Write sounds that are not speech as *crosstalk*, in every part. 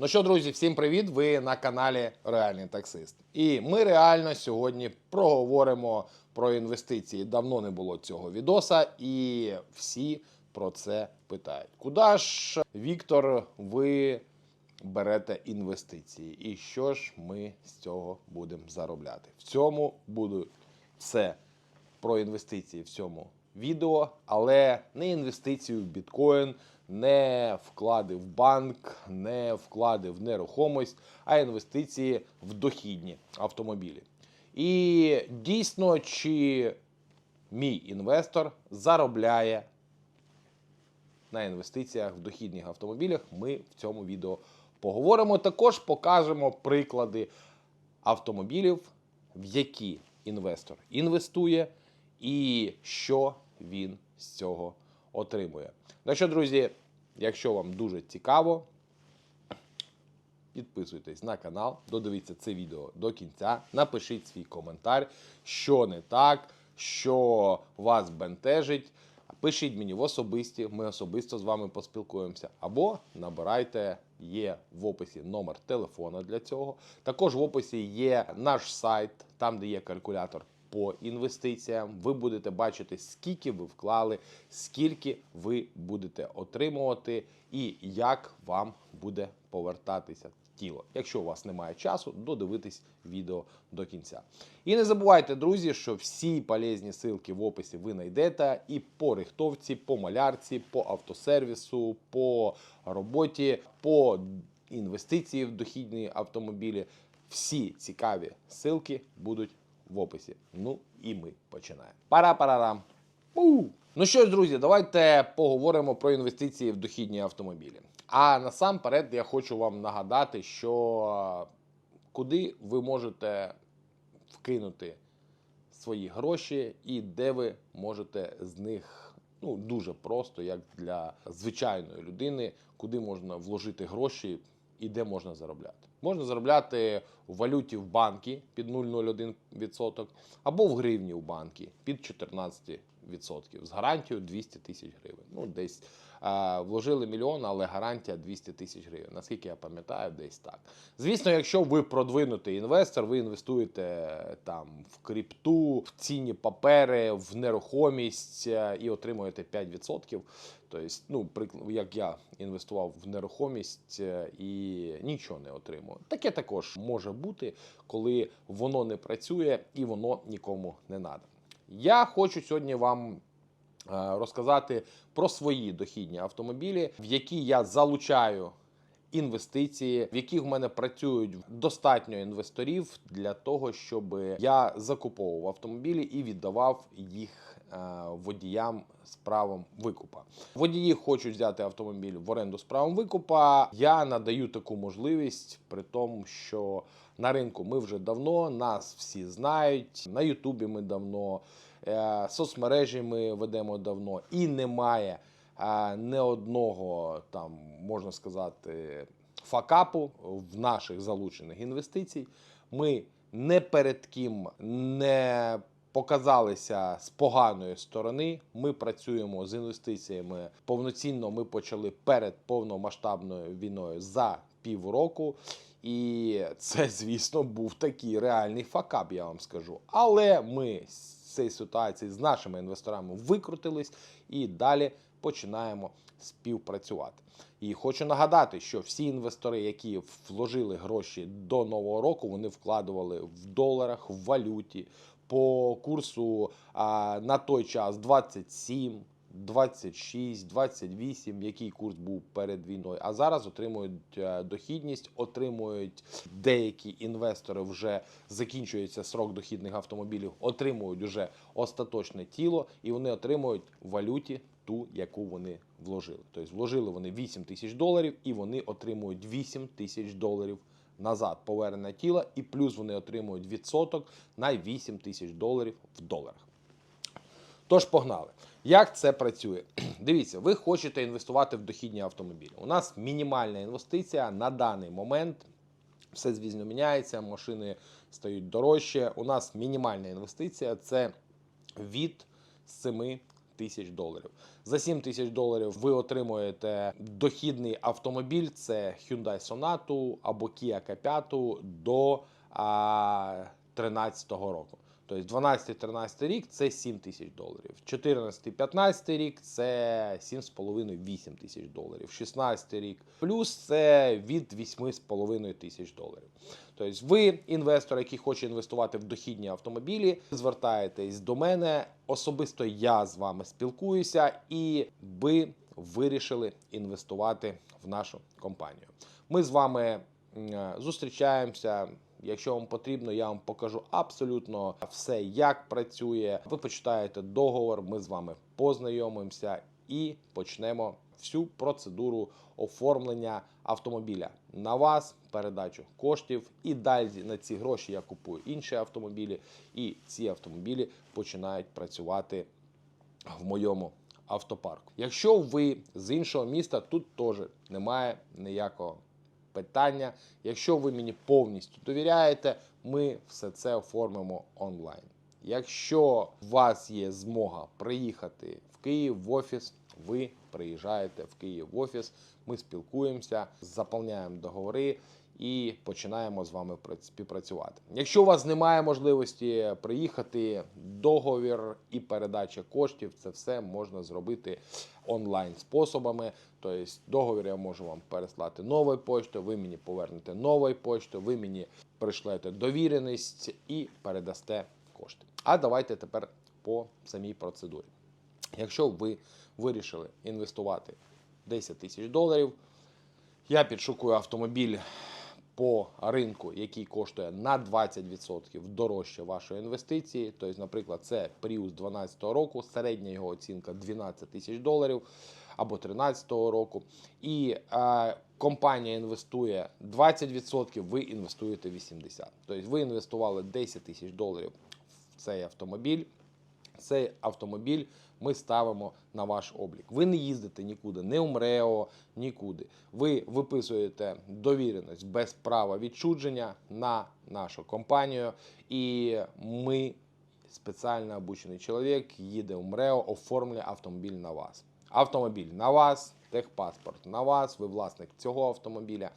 Ну що, друзі, всім привіт! Ви на каналі Реальний Таксист. І ми реально сьогодні проговоримо про інвестиції. Давно не було цього відоса, і всі про це питають. Куди ж, Віктор, ви берете інвестиції? І що ж ми з цього будемо заробляти? В цьому буде все про інвестиції в цьому відео, але не інвестиції в біткоін, не вклади в банк, не вклади в нерухомість, а інвестиції в дохідні автомобілі. І дійсно, чи мій інвестор заробляє на інвестиціях в дохідних автомобілях, ми в цьому відео поговоримо. Також покажемо приклади автомобілів, в які інвестор інвестує, і що він з цього отримує. Ну що, друзі, якщо вам дуже цікаво, підписуйтесь на канал, додивіться це відео до кінця, напишіть свій коментар, що не так, що вас бентежить. Пишіть мені в особисті, ми особисто з вами поспілкуємося. Або набирайте, є в описі номер телефона для цього. Також в описі є наш сайт, там де є калькулятор по інвестиціям. Ви будете бачити, скільки ви вклали, скільки ви будете отримувати, і як вам буде повертатися тіло. Якщо у вас немає часу, додивитись відео до кінця. І не забувайте, друзі, що всі полезні ссылки в описі ви знайдете і по рихтовці, по малярці, по автосервісу, по роботі, по інвестиції в дохідні автомобілі. Всі цікаві ссылки будуть в описі. Ну і ми починаємо. Пара-парарам. Ну що ж, друзі, давайте поговоримо про інвестиції в дохідні автомобілі. А насамперед я хочу вам нагадати, що куди ви можете вкинути свої гроші і де ви можете з них ну дуже просто, як для звичайної людини, куди можна вложити гроші і де можна заробляти. Можна заробляти в валюті в банки під 0,01% або в гривні в банки під 14% з гарантією 200 тисяч гривень. Ну, десь вложили мільйон, але гарантія 200 тисяч гривень. Наскільки я пам'ятаю, десь так. Звісно, якщо ви продвинутий інвестор, ви інвестуєте е, там в крипту, в цінні папери, в нерухомість е, і отримуєте 5%. Тобто, ну, як я інвестував в нерухомість е, і нічого не отримую. Таке також може бути, коли воно не працює і воно нікому не треба. Я хочу сьогодні вам розказати про свої дохідні автомобілі, в які я залучаю інвестиції, в яких в мене працюють достатньо інвесторів для того, щоб я закуповував автомобілі і віддавав їх е, водіям з правом викупа. Водії хочуть взяти автомобіль в оренду з правом викупа. Я надаю таку можливість, при тому, що на ринку ми вже давно, нас всі знають. На Ютубі ми давно, е, соцмережі ми ведемо давно, і немає е, не одного там можна сказати факапу в наших залучених інвестицій. Ми не перед ким не показалися з поганої сторони. Ми працюємо з інвестиціями повноцінно. Ми почали перед повномасштабною війною за півроку. І це, звісно, був такий реальний факап, я вам скажу. Але ми цієї ситуації з нашими інвесторами викрутились і далі починаємо співпрацювати. І хочу нагадати, що всі інвестори, які вложили гроші до нового року, вони вкладували в доларах, в валюті по курсу а, на той час 27. 26, 28, який курс був перед війною. А зараз отримують е, дохідність, отримують деякі інвестори. Вже закінчується срок дохідних автомобілів, отримують вже остаточне тіло, і вони отримують в валюті ту, яку вони вложили. Тобто вложили вони 8 тисяч доларів, і вони отримують 8 тисяч доларів назад повернення тіла, і плюс вони отримують відсоток на 8 тисяч доларів в доларах. Тож погнали. Як це працює? *clears throat* Дивіться, ви хочете інвестувати в дохідні автомобілі. У нас мінімальна інвестиція на даний момент. Все звісно міняється, машини стають дорожче. У нас мінімальна інвестиція це від 7 тисяч доларів. За 7 тисяч доларів ви отримуєте дохідний автомобіль: це Hyundai Sonata або Kia K5 до а, 13 року. Тобто 12-13 рік це 7 тисяч доларів. 14-15 рік це 7,5-8 тисяч доларів. 16 рік плюс це від 8,5 тисяч доларів. Тобто ви, інвестор, який хоче інвестувати в дохідні автомобілі, звертаєтесь до мене. Особисто я з вами спілкуюся, і ви вирішили інвестувати в нашу компанію. Ми з вами зустрічаємося. Якщо вам потрібно, я вам покажу абсолютно все, як працює. Ви почитаєте договор, ми з вами познайомимося і почнемо всю процедуру оформлення автомобіля на вас, передачу коштів, і далі на ці гроші я купую інші автомобілі, і ці автомобілі починають працювати в моєму автопарку. Якщо ви з іншого міста, тут теж немає ніякого питання. Якщо ви мені повністю довіряєте, ми все це оформимо онлайн. Якщо у вас є змога приїхати в Київ в офіс, ви приїжджаєте в Київ в офіс, ми спілкуємося, заповняємо договори і починаємо з вами пра- співпрацювати. Якщо у вас немає можливості приїхати, договір і передача коштів, це все можна зробити онлайн способами. Тобто договір я можу вам переслати новою поштою, ви мені повернете новою поштою, ви мені пришлете довіреність і передасте кошти. А давайте тепер по самій процедурі. Якщо ви вирішили інвестувати 10 тисяч доларів, я підшукую автомобіль по ринку, який коштує на 20% дорожче вашої інвестиції. Тобто, наприклад, це Prius 2012 року, середня його оцінка 12 тисяч доларів або 2013 року. І е, компанія інвестує 20%, ви інвестуєте 80%. Тобто ви інвестували 10 тисяч доларів в цей автомобіль цей автомобіль ми ставимо на ваш облік. Ви не їздите нікуди, не у МРЕО, нікуди. Ви виписуєте довіреність без права відчудження на нашу компанію, і ми, спеціально обучений чоловік, їде МРЕО, оформлює автомобіль на вас. Автомобіль на вас, техпаспорт на вас, ви власник цього автомобіля.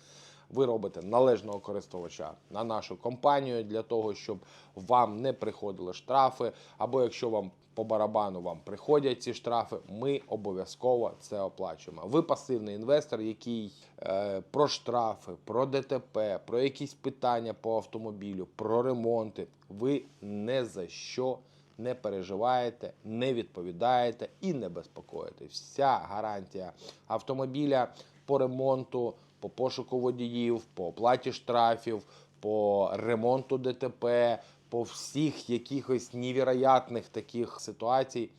Ви робите належного користувача на нашу компанію для того, щоб вам не приходили штрафи, або якщо вам по барабану вам приходять ці штрафи, ми обов'язково це оплачуємо. Ви пасивний інвестор, який е, про штрафи, про ДТП, про якісь питання по автомобілю, про ремонти. Ви не за що не переживаєте, не відповідаєте і не безпокоїте. Вся гарантія автомобіля по ремонту, по пошуку водіїв, по оплаті штрафів, по ремонту ДТП, по всіх якихось невероятних таких ситуацій.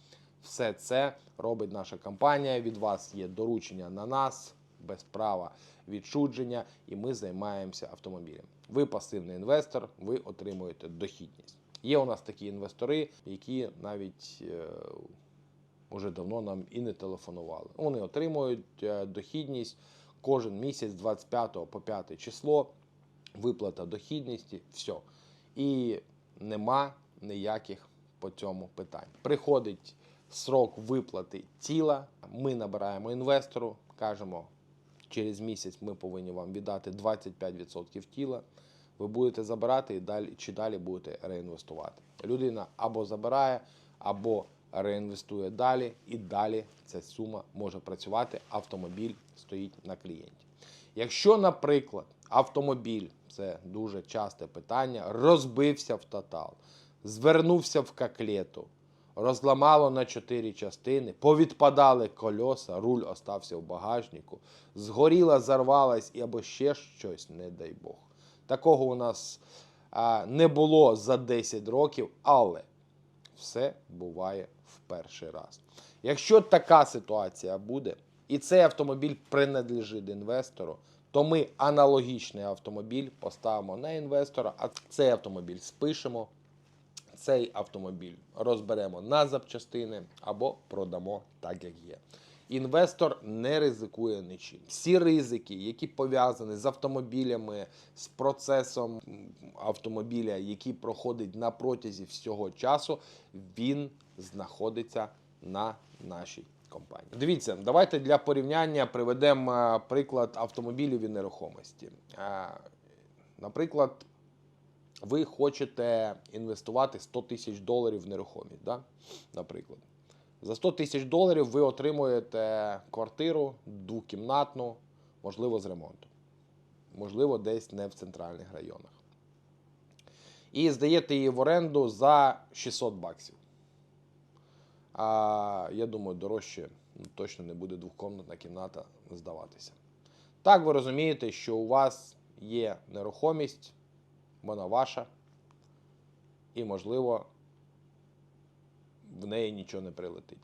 Все це робить наша компанія. Від вас є доручення на нас без права відчудження, і ми займаємося автомобілем. Ви пасивний інвестор, ви отримуєте дохідність. Є у нас такі інвестори, які навіть е, уже давно нам і не телефонували. Вони отримують е, дохідність кожен місяць 25 по 5 число, виплата дохідності, все. І нема ніяких по цьому питань. Приходить срок виплати тіла, ми набираємо інвестору, кажемо, через місяць ми повинні вам віддати 25% тіла. Ви будете забирати і далі чи далі будете реінвестувати. Людина або забирає, або реінвестує далі, і далі ця сума може працювати. Автомобіль стоїть на клієнті. Якщо, наприклад, автомобіль це дуже часте питання, розбився в тотал, звернувся в каклету, розламало на чотири частини, повідпадали кольоса, руль остався в багажнику, згоріла, зарвалась або ще щось, не дай Бог. Такого у нас а, не було за 10 років, але все буває в перший раз. Якщо така ситуація буде, і цей автомобіль принадлежить інвестору, то ми аналогічний автомобіль поставимо на інвестора, а цей автомобіль спишемо, цей автомобіль розберемо на запчастини або продамо так, як є. Інвестор не ризикує нічим. Всі ризики, які пов'язані з автомобілями, з процесом автомобіля, який проходить на протязі всього часу, він знаходиться на нашій компанії. Дивіться, давайте для порівняння приведемо е, приклад автомобілів і нерухомості. Е, Наприклад, ви хочете інвестувати 100 тисяч доларів в нерухомість, да? наприклад. За 100 тисяч доларів ви отримуєте квартиру двокімнатну, можливо, з ремонтом. Можливо, десь не в центральних районах. І здаєте її в оренду за 600 баксів. А я думаю, дорожче ну, точно не буде двокомнатна кімната здаватися. Так, ви розумієте, що у вас є нерухомість, вона ваша, і, можливо, в неї нічого не прилетить.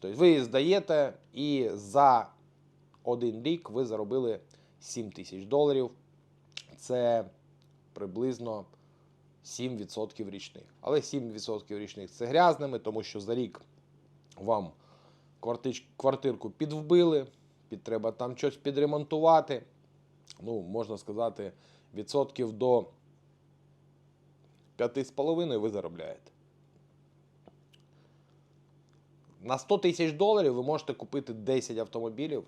Тобто ви її здаєте, і за один рік ви заробили 7 тисяч доларів. Це приблизно 7% річних. Але 7% річних це грязними, тому що за рік вам квартирку підвбили, під треба там щось підремонтувати. Ну, можна сказати, відсотків до 5,5 ви заробляєте. На 100 тисяч доларів ви можете купити 10 автомобілів,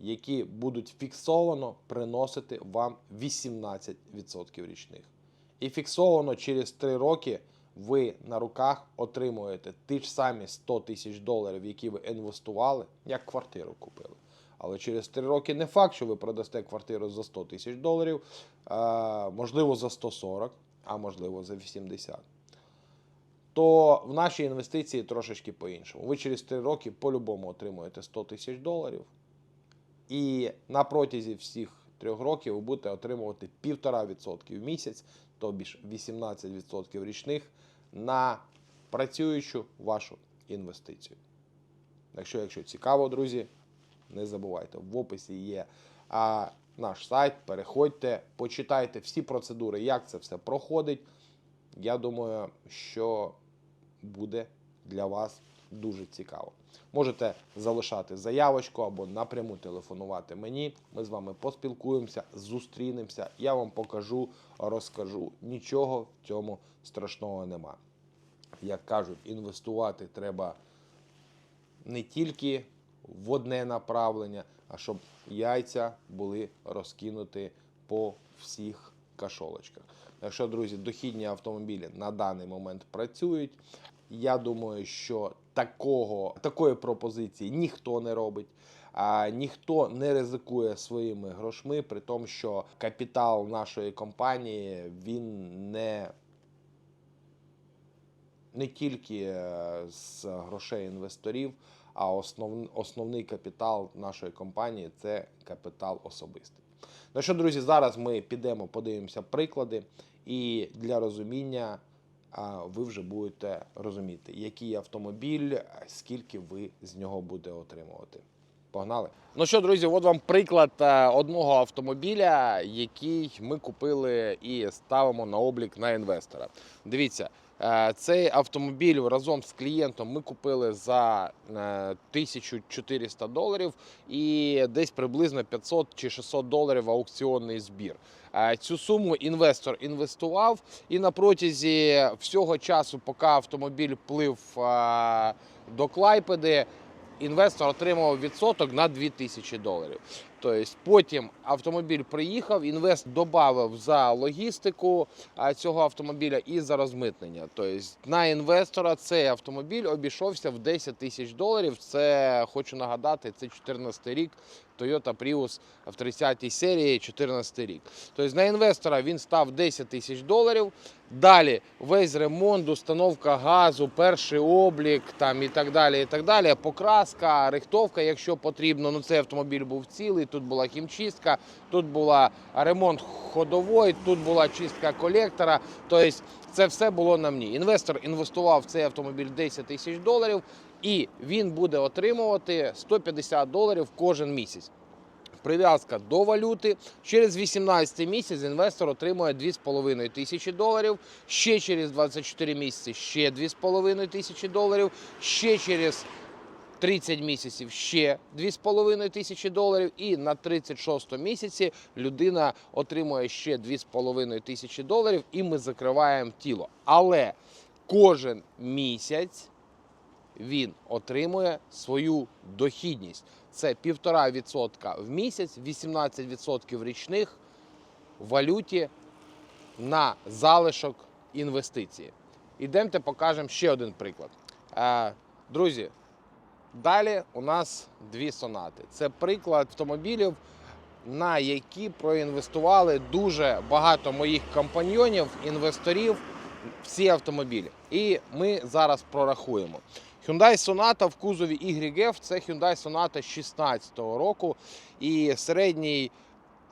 які будуть фіксовано приносити вам 18% річних. І фіксовано через 3 роки ви на руках отримуєте ті ж самі 100 тисяч доларів, які ви інвестували, як квартиру купили. Але через 3 роки не факт, що ви продасте квартиру за 100 тисяч доларів, можливо, за 140, а можливо за 80 то в нашій інвестиції трошечки по-іншому. Ви через 3 роки по-любому отримуєте 100 тисяч доларів, і на протязі всіх трьох років ви будете отримувати 1,5% в місяць, тобі ж 18% річних на працюючу вашу інвестицію. Якщо, якщо цікаво, друзі, не забувайте, в описі є а, наш сайт. Переходьте, почитайте всі процедури, як це все проходить. Я думаю, що буде для вас дуже цікаво. Можете залишати заявочку або напряму телефонувати мені. Ми з вами поспілкуємося, зустрінемося. Я вам покажу, розкажу. Нічого в цьому страшного нема. Як кажуть, інвестувати треба не тільки в одне направлення, а щоб яйця були розкинуті по всіх кашолочках. Якщо, друзі, дохідні автомобілі на даний момент працюють, я думаю, що такого, такої пропозиції ніхто не робить. А ніхто не ризикує своїми грошми, при тому, що капітал нашої компанії він не не тільки е, з грошей інвесторів, а основ, основний капітал нашої компанії це капітал особистий. Ну що, друзі, зараз ми підемо, подивимося приклади, і для розуміння ви вже будете розуміти, який автомобіль, скільки ви з нього будете отримувати. Погнали. Ну що, друзі, от вам приклад е, одного автомобіля, який ми купили і ставимо на облік на інвестора. Дивіться, цей автомобіль разом з клієнтом ми купили за е, 1400 доларів і десь приблизно 500 чи 600 доларів аукціонний збір. Е, Цю суму інвестор інвестував, і на протязі всього часу, поки автомобіль плив е, до Клайпеди, інвестор отримав відсоток на 2000 доларів. Тобто потім автомобіль приїхав, інвест додав за логістику цього автомобіля і за розмитнення. Тобто на інвестора цей автомобіль обійшовся в 10 тисяч доларів. Це хочу нагадати, це 14 рік. Toyota Prius в 30-й серії 14 рік. Тобто на інвестора він став 10 тисяч доларів. Далі весь ремонт, установка газу, перший облік там і так далі. і так далі. Покраска, рихтовка, якщо потрібно. Ну цей автомобіль був цілий. Тут була хімчистка, тут була ремонт ходової, тут була чистка колектора. Тобто це все було на мені. Інвестор інвестував в цей автомобіль 10 тисяч доларів, і він буде отримувати 150 доларів кожен місяць. Прив'язка до валюти. Через 18 місяць інвестор отримує 2,5 тисячі доларів. Ще через 24 місяці ще 2,5 тисячі доларів. Ще через 30 місяців ще 2,5 тисячі доларів. І на 36 місяці людина отримує ще 2,5 тисячі доларів, і ми закриваємо тіло. Але кожен місяць він отримує свою дохідність. Це 1,5% в місяць, 18% річних в валюті на залишок інвестиції. Ідемте покажемо ще один приклад. Е, друзі, далі у нас дві сонати. Це приклад автомобілів, на які проінвестували дуже багато моїх компаньйонів, інвесторів в ці автомобілі. І ми зараз прорахуємо. Hyundai Sonata в кузові YF – це Hyundai Sonata 16 року. І середній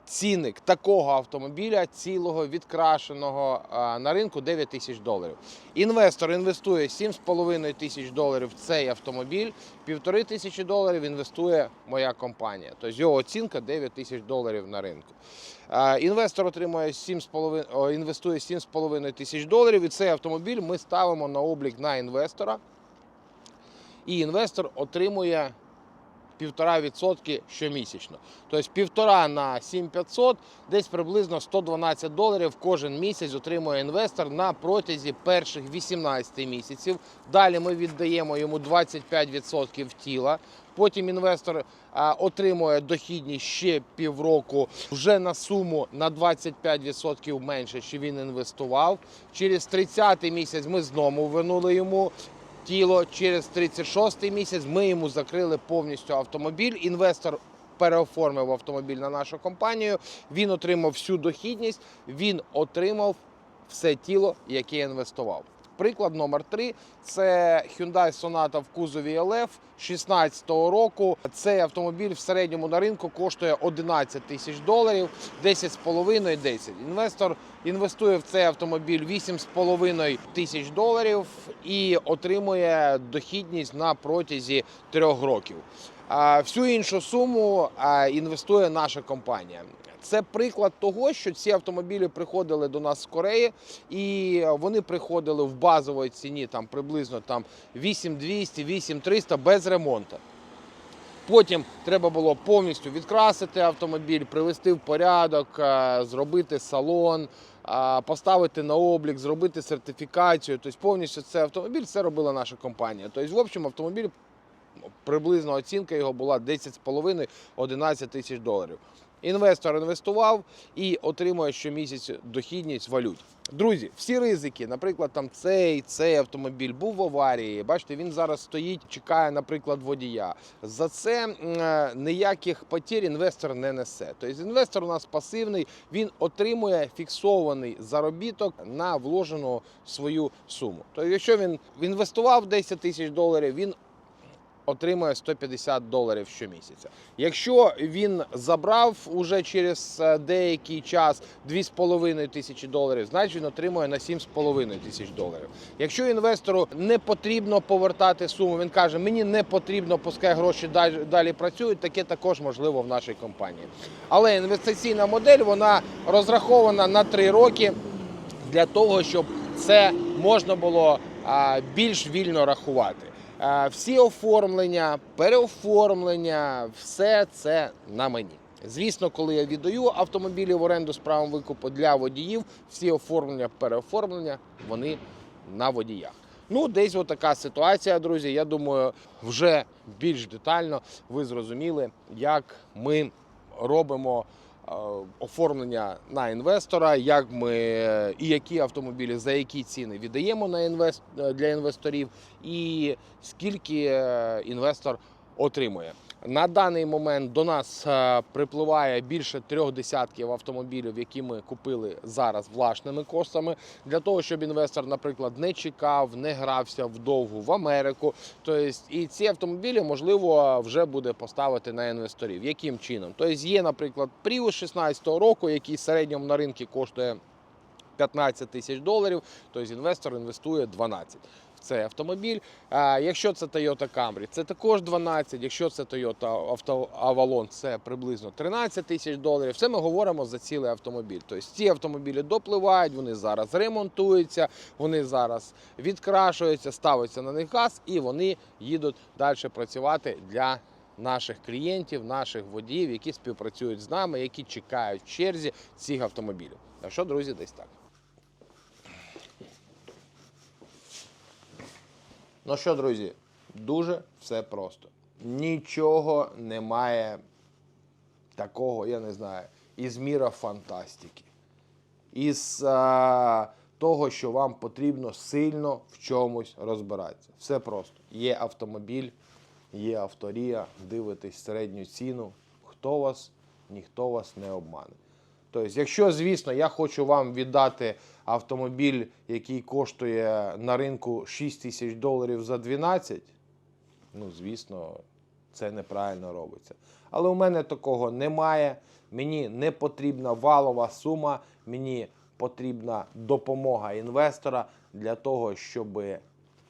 цінник такого автомобіля, цілого відкрашеного на ринку 9 тисяч доларів. Інвестор інвестує 7,5 тисяч доларів в цей автомобіль, півтори тисячі доларів інвестує моя компанія. Тобто його оцінка 9 тисяч доларів на ринку. Інвестор отримує 7,5, о, інвестує 7,5 тисяч доларів, і цей автомобіль ми ставимо на облік на інвестора. І інвестор отримує 1,5% щомісячно. Тобто півтора на 7500, десь приблизно 112 доларів кожен місяць отримує інвестор на протязі перших 18 місяців. Далі ми віддаємо йому 25% тіла. Потім інвестор отримує дохідність ще півроку вже на суму на 25% менше, що він інвестував. Через 30-й місяць ми знову вернули йому тіло. Через 36-й місяць ми йому закрили повністю автомобіль. Інвестор переоформив автомобіль на нашу компанію. Він отримав всю дохідність, він отримав все тіло, яке інвестував. Приклад номер 3 це Hyundai Sonata в кузові LF 16 року. Цей автомобіль в середньому на ринку коштує 11 тисяч доларів, 10,5 10. Інвестор інвестує в цей автомобіль 8,5 тисяч доларів і отримує дохідність на протязі трьох років. Всю іншу суму інвестує наша компанія. Це приклад того, що ці автомобілі приходили до нас з Кореї, і вони приходили в базовій ціні там приблизно там 8200, 8300 без ремонту. Потім треба було повністю відкрасити автомобіль, привести в порядок, е, зробити салон, е, поставити на облік, зробити сертифікацію. Тобто повністю цей автомобіль це робила наша компанія. Тобто, в общем, автомобіль приблизно оцінка його була 10,5-11 тисяч доларів. Інвестор інвестував і отримує щомісяць дохідність валют. Друзі, всі ризики, наприклад, там цей цей автомобіль був в аварії. Бачите, він зараз стоїть, чекає, наприклад, водія. За це е, ніяких потір інвестор не несе. Тобто інвестор у нас пасивний, він отримує фіксований заробіток на вложену свою суму. Тобто, якщо він інвестував 10 тисяч доларів, він отримує 150 доларів щомісяця. Якщо він забрав уже через е, деякий час 2,5 тисячі доларів, значить він отримує на 7,5 тисяч доларів. Якщо інвестору не потрібно повертати суму, він каже, мені не потрібно, пускай гроші далі, працюють, таке також можливо в нашій компанії. Але інвестиційна модель вона розрахована на 3 роки для того, щоб це можна було більш вільно рахувати. А, Всі оформлення, переоформлення, все це на мені. Звісно, коли я віддаю автомобілі в оренду з правом викупу для водіїв, всі оформлення, переоформлення вони на водіях. Ну, десь отака ситуація, друзі. Я думаю, вже більш детально ви зрозуміли, як ми робимо е, оформлення на інвестора, як ми е, і які автомобілі за які ціни віддаємо на інвест е, для інвесторів, і скільки е, інвестор отримує. На даний момент до нас е, припливає більше трьох десятків автомобілів, які ми купили зараз власними коштами, для того, щоб інвестор, наприклад, не чекав, не грався вдовгу в Америку. Тобто, і ці автомобілі можливо вже буде поставити на інвесторів. Яким чином? Тобто є, наприклад, Prius 16 року, який в середньому на ринку коштує 15 тисяч доларів, тобто інвестор інвестує 12 в цей автомобіль. А якщо це Toyota Camry, це також 12. Якщо це Toyota Avalon, це приблизно 13 тисяч доларів. Це ми говоримо за цілий автомобіль. Тобто ці автомобілі допливають, вони зараз ремонтуються, вони зараз відкрашуються, ставиться на них газ і вони їдуть далі працювати для наших клієнтів, наших водіїв, які співпрацюють з нами, які чекають в черзі цих автомобілів. Так що, друзі, десь так. Ну що, друзі, Дуже все просто. Нічого немає такого, я не знаю, із міра фантастики. Із а, того, що вам потрібно сильно в чомусь розбиратися. Все просто. Є автомобіль, є авторія, дивитесь середню ціну. Хто вас, ніхто вас не обмане. Тобто, якщо, звісно, я хочу вам віддати автомобіль, який коштує на ринку 6 тисяч доларів за 12, ну, звісно, це неправильно робиться. Але у мене такого немає. Мені не потрібна валова сума, мені потрібна допомога інвестора для того, щоб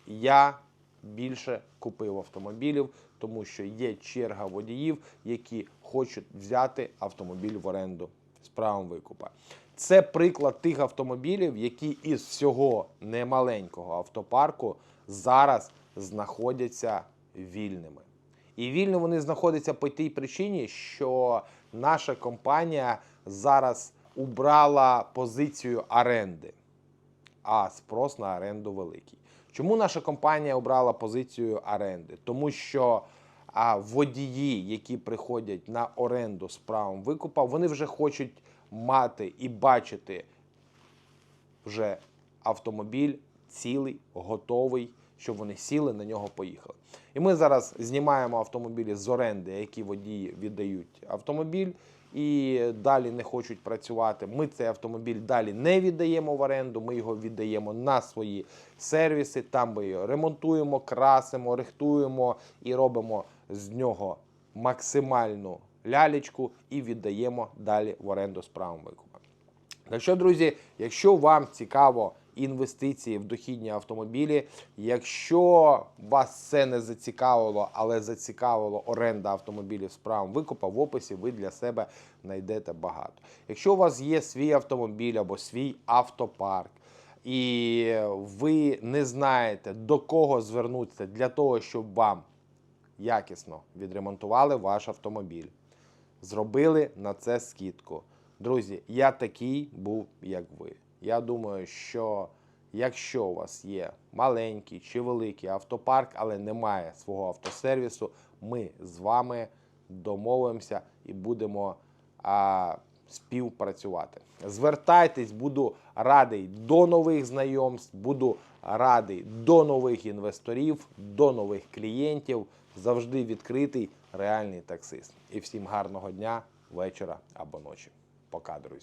я більше купив автомобілів, тому що є черга водіїв, які хочуть взяти автомобіль в оренду з правом викупа. Це приклад тих автомобілів, які із всього немаленького автопарку зараз знаходяться вільними. І вільно вони знаходяться по тій причині, що наша компанія зараз убрала позицію оренди, а спрос на оренду великий. Чому наша компанія обрала позицію оренди? Тому що а, водії, які приходять на оренду з правом викупа, вони вже хочуть мати і бачити вже автомобіль цілий, готовий, щоб вони сіли на нього, поїхали. І ми зараз знімаємо автомобілі з оренди, які водії віддають автомобіль. І далі не хочуть працювати. Ми цей автомобіль далі не віддаємо в оренду. Ми його віддаємо на свої сервіси. Там ми його ремонтуємо, красимо, рихтуємо і робимо з нього максимальну лялечку і віддаємо далі в оренду з правом викупа. Так що, друзі, якщо вам цікаво інвестиції в дохідні автомобілі, якщо вас це не зацікавило, але зацікавило оренда автомобілів з правом викупа, в описі ви для себе знайдете багато. Якщо у вас є свій автомобіль або свій автопарк, і ви не знаєте до кого звернутися для того, щоб вам якісно відремонтували ваш автомобіль, зробили на це скидку. Друзі, я такий був, як ви. Я думаю, що якщо у вас є маленький чи великий автопарк, але немає свого автосервісу, ми з вами домовимося і будемо а, співпрацювати. Звертайтесь, буду радий до нових знайомств, буду радий до нових інвесторів, до нових клієнтів. Завжди відкритий реальний таксист. І всім гарного дня, вечора або ночі. Пока, друзі.